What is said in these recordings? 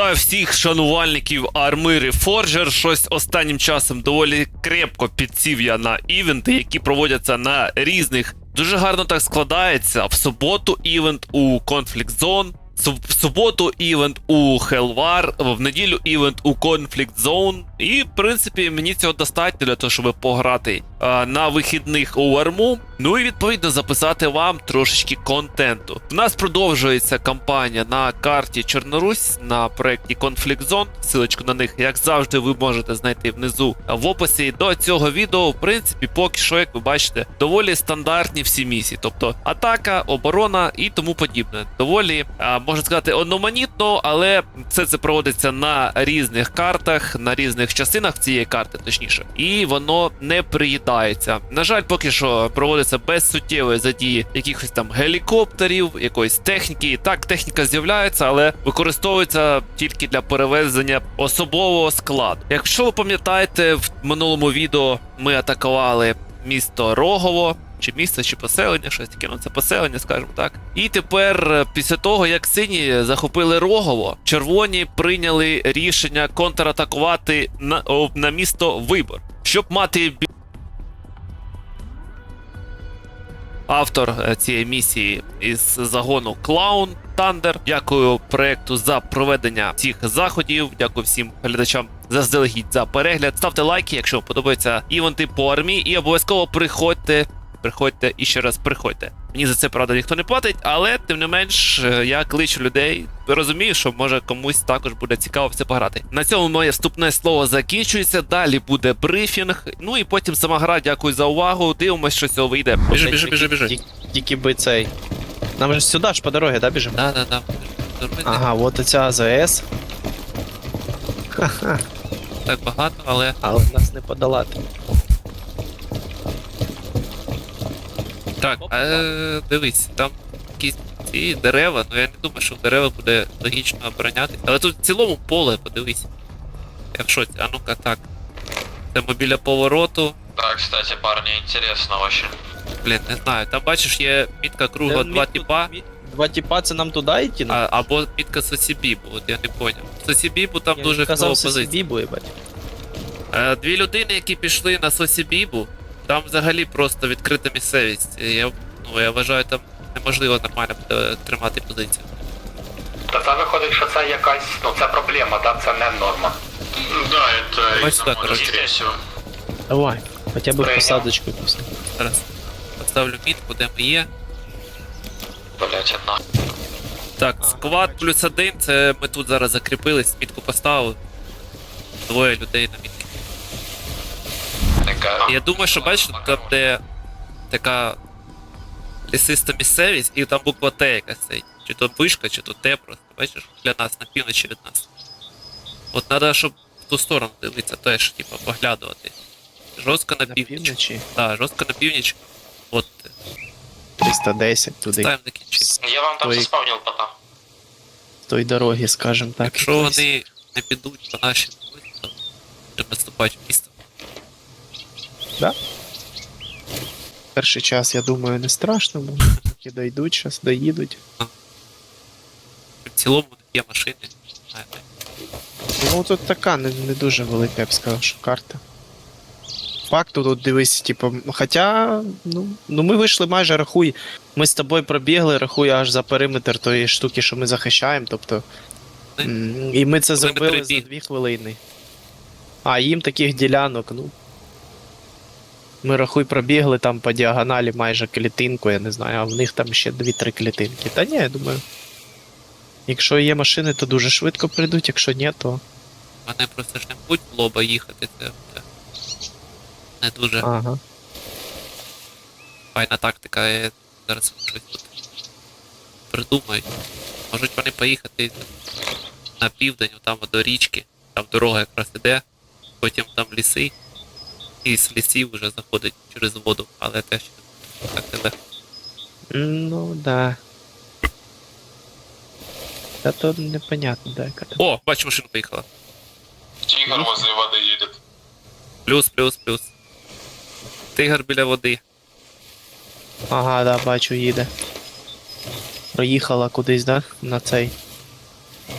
Вітаю всіх шанувальників Армири Форджер. Щось останнім часом доволі крепко підсів я на івенти, які проводяться на різних. Дуже гарно так складається. В суботу івент у Conflict Zone. В суботу івент у Hellwar, в неділю івент у Conflict Zone. І, в принципі, мені цього достатньо для того, щоб пограти а, на вихідних у арму. Ну і відповідно записати вам трошечки контенту. У нас продовжується кампанія на карті Чорнорусь на проєкті Conflict Zone. Силочку на них, як завжди, ви можете знайти внизу в описі до цього відео. В принципі, поки що, як ви бачите, доволі стандартні всі місії, тобто атака, оборона і тому подібне. Доволі а, можна сказати одноманітно, але все це проводиться на різних картах, на різних частинах цієї карти, точніше, і воно не приїдається. На жаль, поки що проводиться без суттєвої задії якихось там гелікоптерів, якоїсь техніки. Так, техніка з'являється, але використовується тільки для перевезення особового складу. Якщо ви пам'ятаєте, в минулому відео ми атакували місто Рогово. Чи місце, чи поселення, щось таке, ну це поселення, скажімо так. І тепер, е, після того, як сині захопили Рогово, червоні прийняли рішення контратакувати на, на місто Вибор, щоб мати автор е, цієї місії із загону Клаун Тандер. Дякую проекту за проведення цих заходів. Дякую всім глядачам заздалегідь за перегляд. Ставте лайки, якщо вам подобаються івенти по армії, і обов'язково приходьте. Приходьте і ще раз приходьте. Мені за це правда ніхто не платить, але тим не менш е, я кличу людей. Розумію, що може комусь також буде цікаво все пограти. На цьому моє вступне слово закінчується. Далі буде брифінг. Ну і потім сама гра. Дякую за увагу. Дивимось, що з цього вийде. Біжи, біжи, біжи, біжи. Ті- Тільки би цей. Нам же сюди ж по дорозі, да, біжимо? Да, да, да. Ага, от оця АЗС. Ха-ха, Так багато, але але нас не подолати. Так, е, дивись, там якісь ці дерева. Ну я не думаю, що в дерева буде логічно оборонятися. Але тут в цілому поле, подивись. Я в шоці. А ну-ка так. Це ми біля повороту. Да, кстати, парни, интересно очень. Блін, не знаю. Там бачиш, є мітка круга два мі- типа. мі- Два тіпа це нам туди йти? ну? А, або мітка Сосібібу, от я не поняв. Сосібібу там Я дуже що позиція. собі буде, бать. Е, Дві людини, які пішли на Сосібібу, там взагалі просто відкрита місцевість. Я, ну, я вважаю, там неможливо нормально буде тримати позицію. Та це виходить, що це якась, ну це проблема, да? це не норма. Да, это Давай сюда, короче. всего. Давай. Хоча б Прийняв. посадочку після. Зараз поставлю мітку, де ми є. Блять, одна. Так, сквад плюс один, це ми тут зараз закріпились, мітку поставили. Двоє людей на мітці. Я думаю, що бачите, там де така лісиста місцевість, і там буква Т якась стоїть. Чи то вишка, чи то Т просто, бачиш, для нас, на півночі від нас. От треба, щоб в ту сторону дивитися, теж, типу, поглядувати. Жорстко на, північ. Так, жорстко на північ. От, 310 туди. ставимо кінчі. Я вам там Той- заспавнил пота. З тої дороги, скажем так. Якщо вони не підуть по нашій вулиці, то треба наступати в місто. Перший час, я думаю, не страшно, бо поки дойдуть, зараз доїдуть. В цілому є машини. Ну тут така не, не дуже велика, я б сказав, що карта. Факту тут дивись, типу, хоча, ну, ну ми вийшли майже рахуй. Ми з тобою пробігли, рахуй аж за периметр тої штуки, що ми захищаємо. Тобто. І ми це зробили за дві хвилини. А їм таких ділянок, ну. Ми рахуй пробігли там по діагоналі майже клітинку, я не знаю, а в них там ще 2-3 клітинки. Та ні, я думаю. Якщо є машини, то дуже швидко прийдуть, якщо ні, то. Вони просто ж не будуть в лоба їхати, це буде не дуже Ага. файна тактика. Я зараз щось тут придумають. Можуть вони поїхати на південь, там до річки, там дорога якраз іде, потім там ліси, і з лісів вже заходить через воду, але теж так не легко. Ну, да. Та то непонятно, да, яка там. О, бачу, машина поїхала. Тигр возле воды едет. Плюс, плюс, плюс. Тигр біля води. Ага, да, бачу, їде. Проїхала кудись, да? На цей.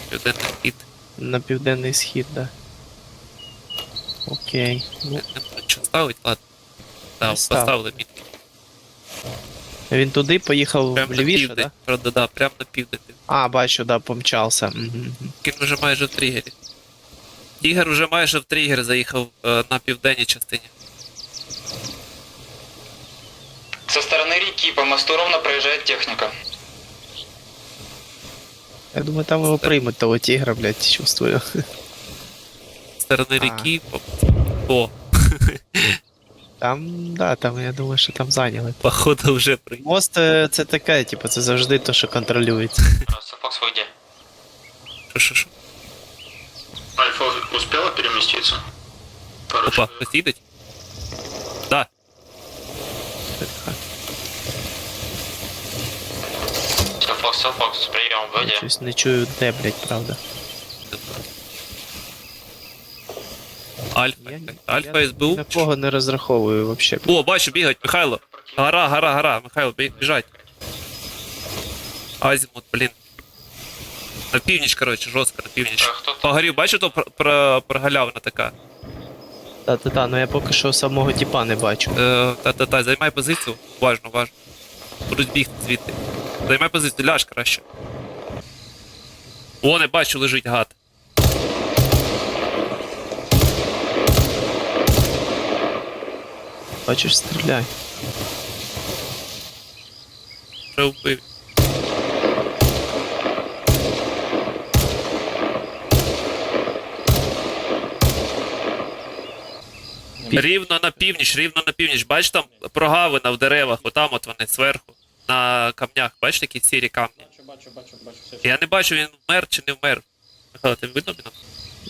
Південний хід. На південний схід, да. Окей. Ну, Не нічого ставити, ладно. Не став. поставили мітки. він туди поїхав Прямо на лівіше, південь. да? Правда, да, прямо на південь. А, бачу, да, помчався. Мгм. Він вже майже в тригері. Ігор вже майже в тригер заїхав е, на південній частині. Со стороны реки по мосту ровно проезжает техника. Я думаю, там його приймуть того тігра, блядь, чувствую. З сторони А. ріки. по- О, Там, да, там, я думаю, що там зайняли. походу вже приїхав. Мост е, це таке, типу, це завжди то, що контролюється. Фокс, вы где? Що, що, що? Альфа успела переместиться? Пару Опа, хтось їдеть? Да. Фокс, Фокс, прием, вы где? Щось не чую, де, блядь, правда. Альфа. Я, Альфа я СБУ. на кого не розраховую вообще. О, бачу, бігають, Михайло. Гора, гора, гора, Михайло, бі- біжать. Азімут, блін. На північ, коротше, жорстко, на північ. А, хто там? Погорів, бачу, то про, про, прогалявина така. Та-та-та, ну я поки що самого тіпа не бачу. Е, Та-та-та, займай позицію. Важно, важно. Будуть бігти звідти. Займай позицію, ляж краще. О, не бачу, лежить гад. Бачиш, стріляй. Вже вбив. Рівно на північ, рівно на північ. Бач там прогавина в деревах, отам от вони зверху. На камнях, бачиш такі сірі камні. Бачу, бачу, бачу, бачу, все. Я не бачу, він вмер чи не вмер. Михайло, ти видно мене?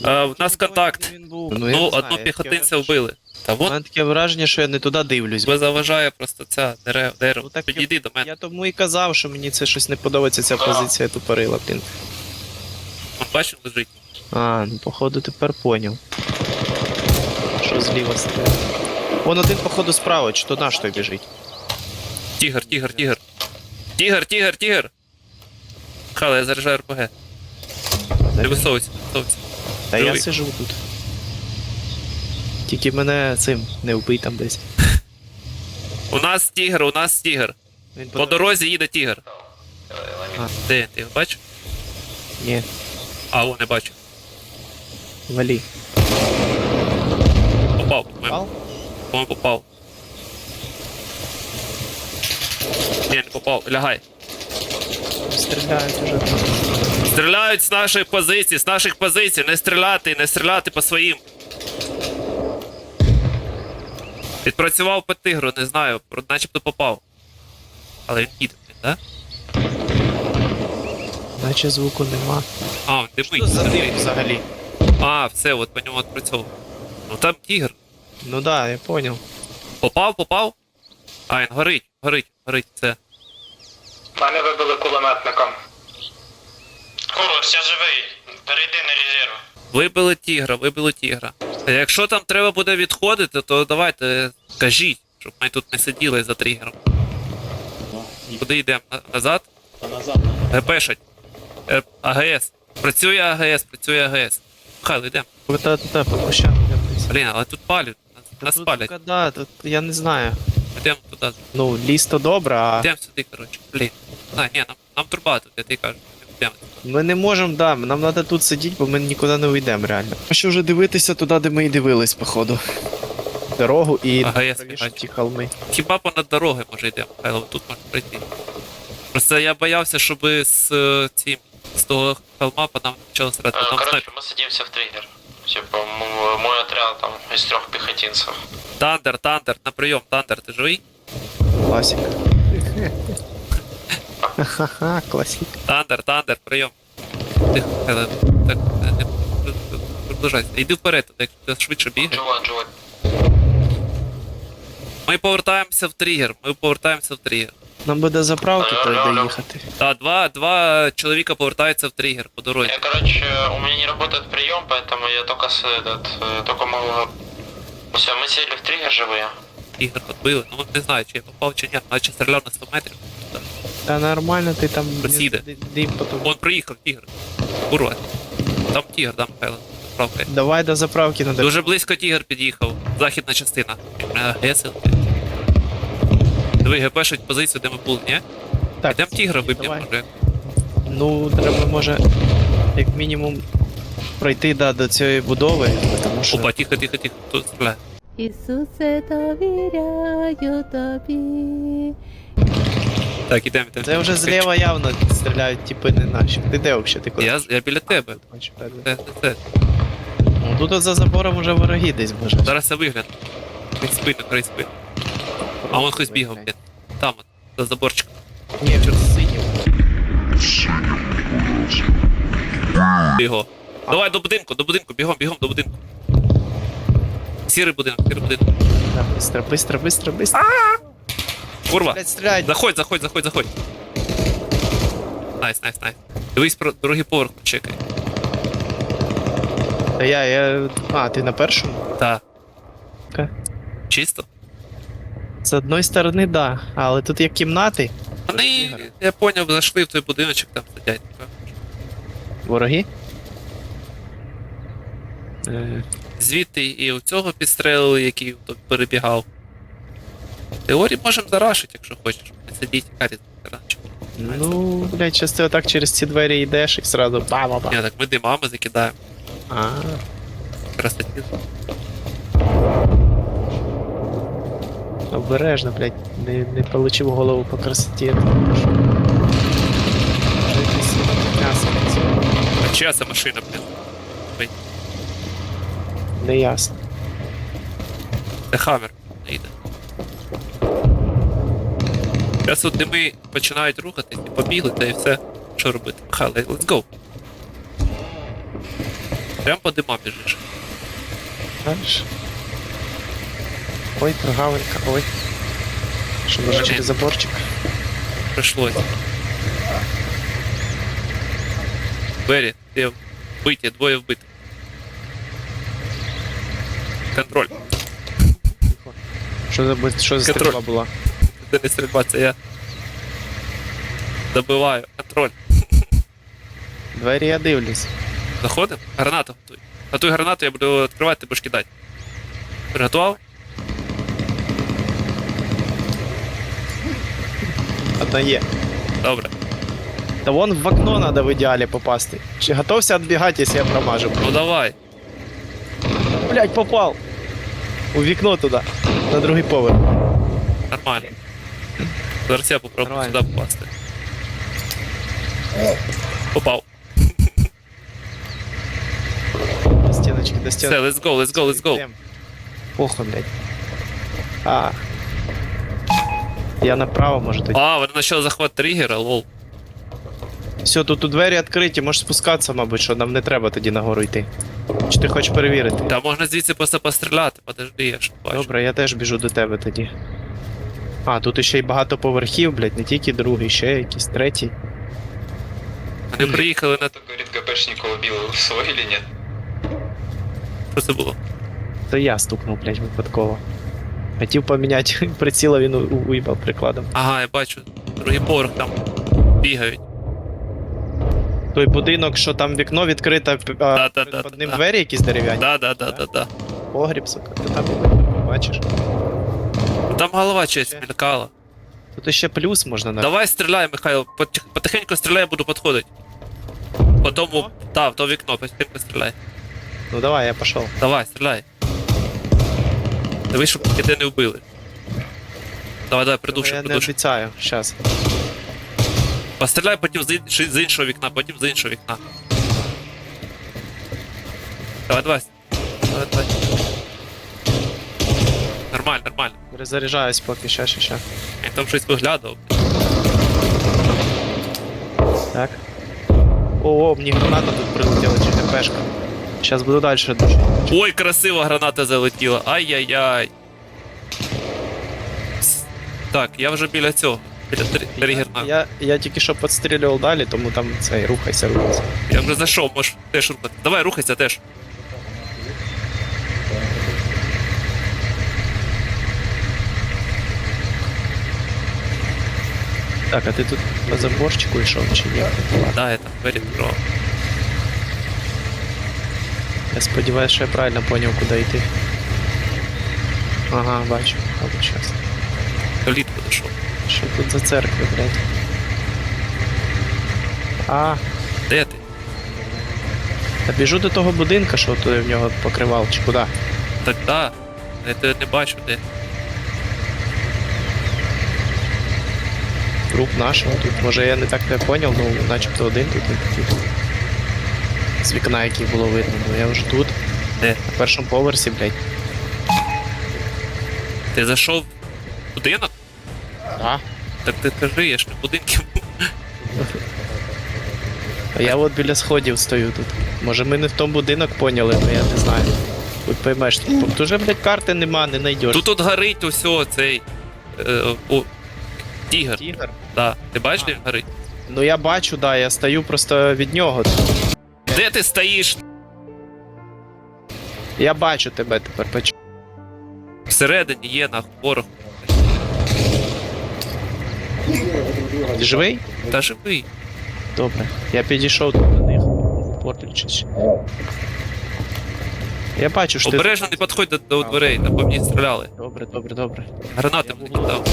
А, в нас контакт. Ну, я не одну знаю, я піхотинця таке вбили. Та У вон мене таке враження, що я не туди дивлюсь. тебе заважає просто ця дерево. дерево. Ну, так я- Підійди до мене. Я тому і казав, що мені це щось не подобається, ця позиція тупорила, блін. Бачиш, лежить. А, ну походу тепер поняв. Що зліва стріляє. Вон один, походу, справа, чи то наш той біжить. Тігр, тігр, тігр. Тігр, тігр, тігр. Михайло, я заряджаю РПГ. Не висовуйся, не висовуйся. Та я живий. сижу тут. Тільки мене цим не вбий там десь. У нас тігр, у нас тігр. Він По дорозі їде тігр. А. Де ти його бачиш? Ні, А, о, не бачу. валі. Попав, по-моєму. Пал? По-моєму, попав. Ні, не попав. Лягай. Стріляють уже. Стріляють з нашої позиції, з наших позицій. Не стріляти, не стріляти по своїм. Відпрацював по тигру, не знаю, начебто попав. Але він їде, да? Наче звуку нема. А, він Що за дим взагалі? А, все, от по ньому відпрацьовував. Ну там тігр. Ну да, я понял. Попав, попав. А, він горить, горить, горить, це. Мене вибили кулеметником. Курус, я живий. Перейди на резерв. Вибили тігра, вибили тігра. Якщо там треба буде відходити, то давайте кажіть, щоб ми тут не сиділи за тригером. Куди йдемо? Назад? та назад. ГПшать. Е, АГС. Працює АГС, працює АГС. Михайло, йдемо. Та, та, та, по кущам дивись. Блін, але тут палять. Нас, нас Тут, палять. Да, тут я не знаю. Йдемо туди. Ну, ліс то добре, а Йдемо сюди, коротше. Блін. А, ні, нам, нам труба тут, я тобі кажу. Йдемо. ми не можемо, да, нам треба тут сидіти, бо ми нікуди не уйдемо, реально. А що вже дивитися туди, де ми і дивились, походу. Дорогу і Ага, я правіше скажу. ті холми. Хіба понад дорогою може йдемо, Михайло, тут можна пройти. Просто я боявся, щоб з е, цим, з того холма по нам почали стріляти, бо там Короче, снайпер. мы садимся в триггер. Типа, мой отряд там из трех пехотинцев. Тандер, Тандер, на прийом, Тандер, ти живий? Класика. Ха-ха, класика. Тандер, Тандер, прийом. Тихо, так, не, приближайся. Йди вперед, як ти швидше бігай. Джула, Джула. Ми повертаємося в тригер, ми повертаємося в тригер. Нам буде заправки Алло, треба алло, алло. доїхати. Та, два, два чоловіка повертаються в тригер по дорозі. Я, короче, у меня не работает прием, поэтому я только с этот, э, только могу... Все, мы сели в триггер живые. Тригер відбили. Ну не знаю, чи я попав чи ні, наче стріляв на 100 метрів. Та нормально, ти там Просіде. д- дим потім. Вон приїхав, тігр. Курва. Там тігр, там Михайло. Правка. Давай до заправки надо. Дуже близько тігр під'їхав. Західна частина. Е, Гесел. Диви, ГПшить позицію, де ми були, ні? Так, Йдем тігра виб'ємо, давай. може. Ну, треба, може, як мінімум, пройти да, до цієї будови, тому що. Опа, тихо, тихо, тихо. Тут стріляє. Ісусе, довіряю тобі. Так, ідемо, ідемо. Це вже зліва явно стріляють, типи не наші. Ти де взагалі? Ти куди? Я, я біля тебе. Бачу, так, Це, це, це. Ну, тут за забором вже вороги десь може. Зараз я вигляну. Крий спину, крий спину. А вон хтось бігав, блін. Там, от, за заборчиком. Ні, чорт синів. Його. Давай до будинку, до будинку, бігом, бігом до будинку. Сірий будинок, сірий будинок. Так, быстро, быстро, быстро, быстро. Курва. Блять, стріляють. Заходь, заходь, заходь, заходь. Найс, найс, найс. Дивись про другий поверх, чекай. Та я, я. А, ти на першому? Та. Окей. Чисто? З одної сторони, да. Але тут є кімнати. Вони, я поняв, зайшли в той будиночок, там сидять. Вороги. Е, Звідти і у цього підстрелили, який тут перебігав. В теорії можемо зарашити, якщо хочеш. Сидіть, карі раніше. ну, блядь, щас ти отак через ці двері йдеш і сразу ба-ба-ба. Ні, так ми димами закидаємо. А, Красоті. Обережно, блядь, не, не получив голову по красоті. А чия це машина, блін? Не ясно. Це хаммер не йде. Зараз от дими починають рухатись і побігли, та і все. Що робити? Михайло, let's go. Прям по димам біжиш. Знаєш? Ой, прогавинка, ой. Що може через заборчик? Пришлось. Двері, де вбиті, двоє вбитих. Контроль. Що за, що за Контроль. стрільба була? Це не стрільба, це я. Добиваю. Контроль. Двері я дивлюсь. Заходимо? Гранату готуй. Готуй гранату, я буду відкривати, ти будеш кидати. Приготував? Одна є. Добре. Та вон в окно надо в ідеалі попасти. Чи готовся відбігати, якщо я промажу? Ну давай. Блять, попав! У вікно туди, на другий поверх. Нормально. Зараз я попробую Нормально. сюди попасти. Попав. До стіночки, до Все, стіночки. let's go, let's go, let's go. Похуй, блядь. А. Я направо, може тоді. А, вони почали захват тригера, лол. Все, тут у двері відкриті, можеш спускатися, мабуть, що нам не треба тоді нагору йти. Чи ти хочеш перевірити? Та можна звідси просто постріляти, подожди, я ж бачу. Добре, я теж біжу до тебе тоді. А, тут ще й багато поверхів, блядь, не тільки другий, ще якийсь третій. Вони приїхали на Так говорит, ГПшник убил свой или нет? що це було? Це я стукнув, блядь, випадково. Хотів поміняти приціла, він у- уїбав прикладом. Ага, я бачу. Другий поверх там бігають. Той будинок, що там вікно відкрите, а Да-да-да, під ним да. двері якісь дерев'яні. Да, да, да, да, да. Погріб, сука, ти там бачиш. Там голова честь мелькала. Тут ще плюс можна на. Давай стріляй, Михайло. Потих- Потихеньку стріляй, буду підходити. По тому, та, в то вікно, потихеньку стріляй. Ну давай, я пішов. Давай, стріляй. Дивись, щоб ніде не вбили. Давай, давай, придуши, я не придуши. обіцяю, щас. Постріляй потім з, ін- з іншого вікна, потім з іншого вікна. Давай, давай. Давай, давай. Нормально, нормально. Перезаряджаюсь поки, ща, ща, ща. Я там щось виглядав. Так. О, о, мені граната тут прилетіла, чи ТПшка. Щас буду далі душити. Ой, красиво граната залетіла. Ай-яй-яй. Так, я вже біля цього. Біля тригерна. Я... Я, я тільки що підстрілював далі, тому там цей, рухайся, рухайся. вже зайшов, можеш теж рухати. Давай, рухайся теж. Так, а ти тут по заборчику йшов чи ні? Да, я там двері відкривав. Я сподіваюся, що я правильно поняв, куди йти. Ага, бачу. От щас. Лід підійшов. Що тут за церква, блядь? А, Де ти? та біжу до того будинка, що туди в нього покривав, чи куди? Так да. Я тебе не бачу де. Труп нашого тут. Може я не так не поняв, ну начебто один тут. і тут. З вікна, який було видно, ну я вже тут. Де? На першому поверсі, блядь. Ти зайшов в будинок? А? Так ти кажи, я ж не в був. А я от біля сходів стою тут. Може ми не в тому будинок поняли, але я не знаю. Тут поймеш, тут уже, блядь, карти нема, не знайдеш. Тут тут горить усьо цей. Е, о, тігр. Тігр? Да. Ти бачиш, де він горить? Ну я бачу, да, я стою просто від нього. Де ти стоїш? Я бачу тебе тепер, почу. Всередині є нахуй ворог. Живий? Та живий. Добре. Я підійшов до них. Портлячись. Я бачу, що ти. Обережно не підходь до, до дверей, там по мені стріляли. Добре, добре, добре. Гранати мені кидав.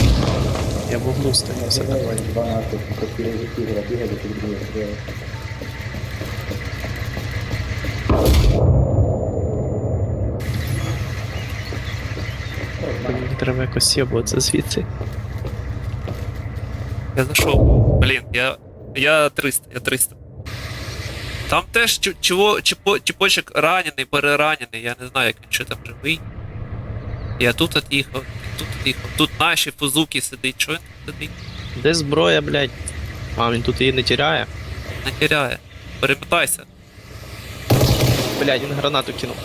Я в углу стою, все нормально. Треба якось сєбуватися звідси. Я зайшов. Блін, я. Я 300, я 300. Там теж чу- чого, чіпо, чіпочок ранений, переранений, я не знаю, як він ще там живий. Я тут от'їхав, тут от'їхав. Тут наші фузуки сидить, що він тут сидить? Де зброя, блядь? А, він тут її не тіряє. Не теряє. Перемотайся. Блядь, він гранату кинув.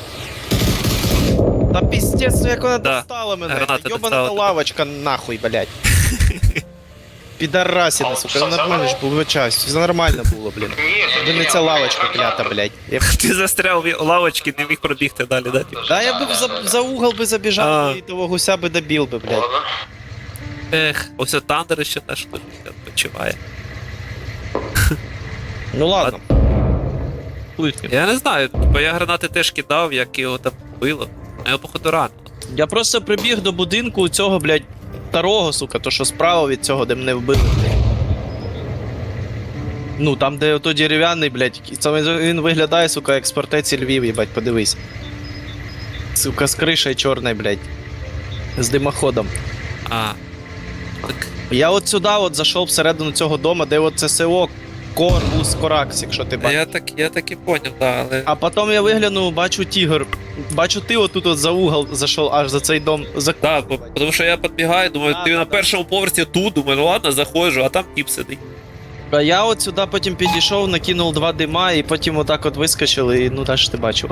Та піздець, ну як вона Да, достала мене. граната Йобана достала тебе. лавочка нахуй, блядь. Підарасіна, А, сука, ну нормально ж було час. Все нормально було, блін. Ні, Де не ця лавочка клята, блядь. Я... Ти застряв в лавочці, не міг пробігти далі, да? типу? Да, я б за, за угол би забіжав А. і того гуся би добив би, блядь. Ех, ось Тандер ще теж відпочиває. Ну ладно. Я не знаю, бо я гранати теж кидав, як його там було. А його походу рано. Я просто прибіг до будинку цього, блядь, старого, сука, то що справа від цього, де мене вбили. Ну, там, де ото дерев'яний, блядь, і це він- він виглядає, сука, як з фортеці Львів, їбать, подивись. Сука, з кришею чорною, блядь. З димоходом. А. Так, Я от сюди от зайшов всередину цього дому, де от це село Корбус Коракс, якщо ти бачиш. я так, я так і поняв, да, але. А потім я виглянув, бачу тігр. Бачу, ти отут от за угол зайшов аж за цей дом. За... Да, бо, тому що я підбігаю, думаю, Да, ти да, на да. першому поверсі тут, думаю, ну ладно, заходжу, а там тіп сидить. А я от сюди потім підійшов, накинув два дима, і потім отак от вискочили, і ну та ж ти бачив.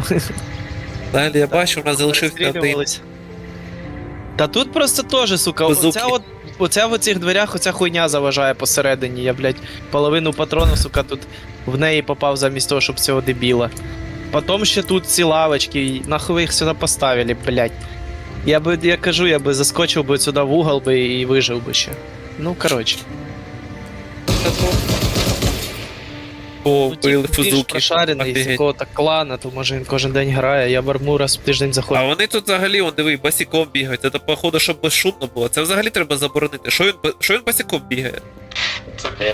Далі я бачу, у нас залишився один. Розстрілювались. Та тут просто теж, сука, Базуки. оця от, оця в оцих дверях оця хуйня заважає посередині. Я, блядь, половину патрону, сука, тут в неї попав замість того, щоб цього дебіла. Потім ще тут ці лавочки, нахуй ви їх сюди поставили, блядь. Я би, я кажу, я би заскочив би сюди в угол би і вижив би ще. Ну, коротше. О, Ну, били типу, більш фузуки. прошарений з якого-то клана, то може він кожен день грає, я в арму раз в тиждень А вони тут взагалі, он диви, босиком бігають. Це походу, щоб безшумно було. Це взагалі треба заборонити. Що він, б- що він босиком бігає? Це я.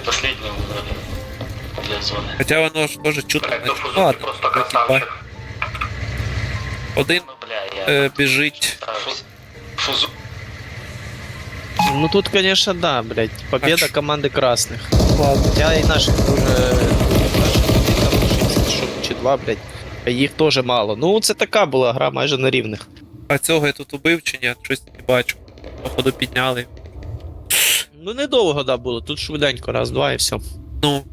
Для зони. Хоча воно ж теж чутно. Блядь, ну наче. Фузуки Ладно, просто красавчик. Один Ну, бля, я е, біжить. Фузу. Ну тут, конечно, да, блядь, победа А команди красних. Я і наших дуже. Наших там лишився, що чи два, блядь. А їх теж мало. Ну, це така була гра майже на рівних. А цього я тут убив чи ні? Щось не бачу. Походу підняли. Ну недовго, да, було. Тут швиденько, раз, два і все. Ну,